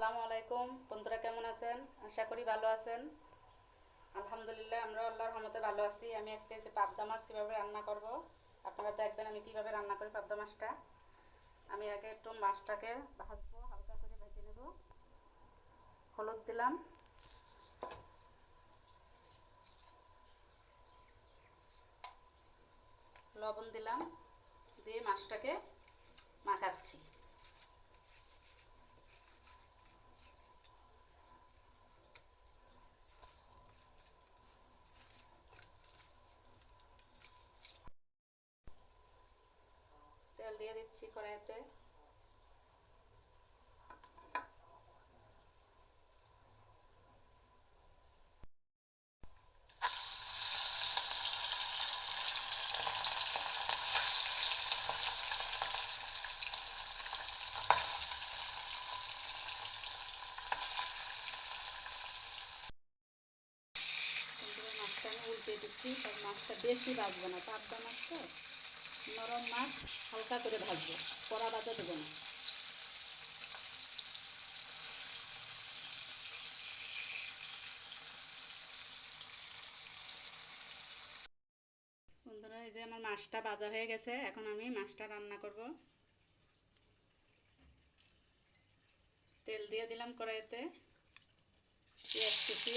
আসসালামু আলাইকুম। বন্ধুরা কেমন আছেন? আশা করি ভালো আছেন। আলহামদুলিল্লাহ আমরা আল্লাহর রহমতে ভালো আছি। আমি আজকে যে পাবদা মাছ কীভাবে রান্না করব, আপনারা দেখবেন আমি কীভাবে রান্না করি পাবদা মাছটা। আমি আগে একটু মাছটাকে ভাজবো, হালকা করে ভেজে নেব। হলুদ দিলাম। লবণ দিলাম। দিয়ে মাছটাকে মাখাচ্ছি তেল দিয়ে দিচ্ছি কড়াইতে। মাছটা আমি দিচ্ছি মাছটা বেশি ভাজবো না পাবদা মাছ তো। নরম মাছ হালকা করে ভাজবো। কড়া ভাজা দেবো না। বন্ধুরা, এই যে আমার মাছটা ভাজা হয়ে গেছে, এখন আমি মাছটা রান্না করব। তেল দিয়ে দিলাম কড়াইতে। পেঁয়াজ কুচি।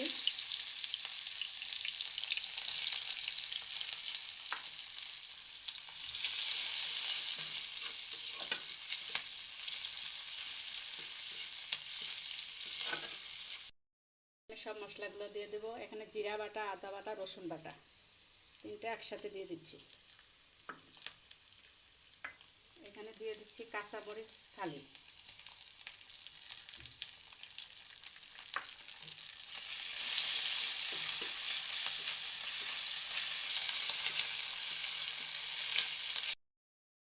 সব মশলাগুলো দিয়ে দেবো। এখানে জিরা বাটা, আদা বাটা, রসুন বাটা। তিনটা একসাথে দিয়ে দিচ্ছি। এখানে দিয়ে দিচ্ছি কাঁচা মরিচ, থালি।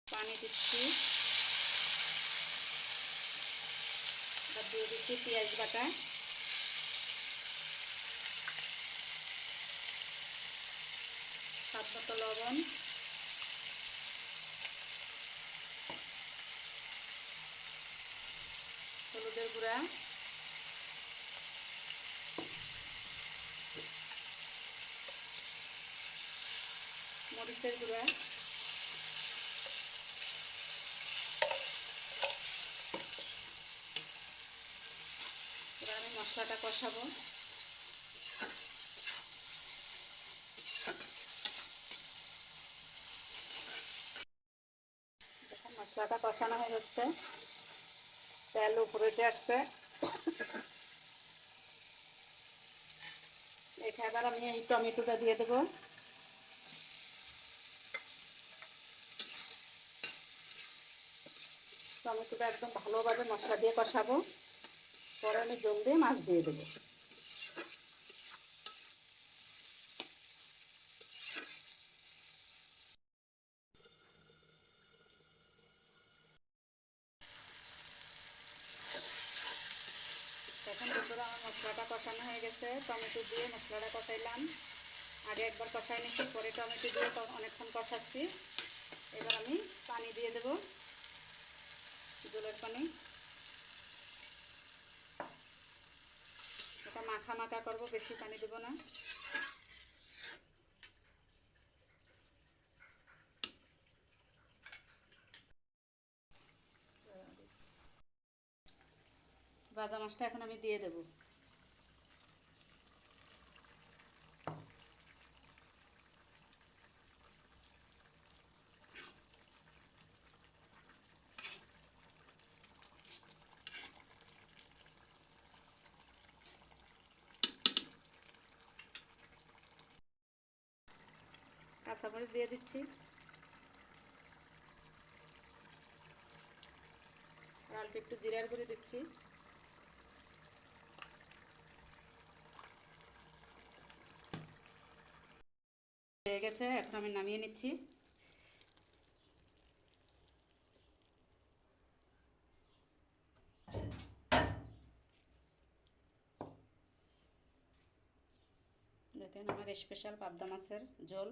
পানি দিচ্ছি। দিয়ে দিচ্ছি পেঁয়াজ বাটা। স্বাদ মতো লবণ। হলুদের গুঁড়া। মরিচের গুঁড়া। এবার আমি মশলাটা কষাবো। মশলাটা কষানো হয়ে যাচ্ছে। তেল উপরে আসছে। এখানে এবার আমি এই টমেটোটা দিয়ে দেবো। টমেটোটা একদম ভালোভাবে মশলা দিয়ে কষাবো। পরে আমি জল দিয়ে মাছ দিয়ে দেবো এখন বন্ধুরা আমার মশলাটা কষানো হয়ে গেছে। টমেটো দিয়ে মশলাটা কষাইলাম। আগে একবার কষাই নিচ্ছি, পরে টমেটো দিয়ে অনেকক্ষণ কষাচ্ছি। এবার আমি পানি দিয়ে দেব। জলের পানি। এটা মাখা মাখা করব, বেশি পানি দেবো না। মাছটা এখন আমি দিয়ে দেব। কাঁচামরিচ দিয়ে দিচ্ছি। অল্প একটু জিরার গুঁড়ি দিচ্ছি। হয়ে গেছে, এখন আমি নামিয়ে নিচ্ছি। দেখেন আমার স্পেশাল পাবদা মাছের ঝোল।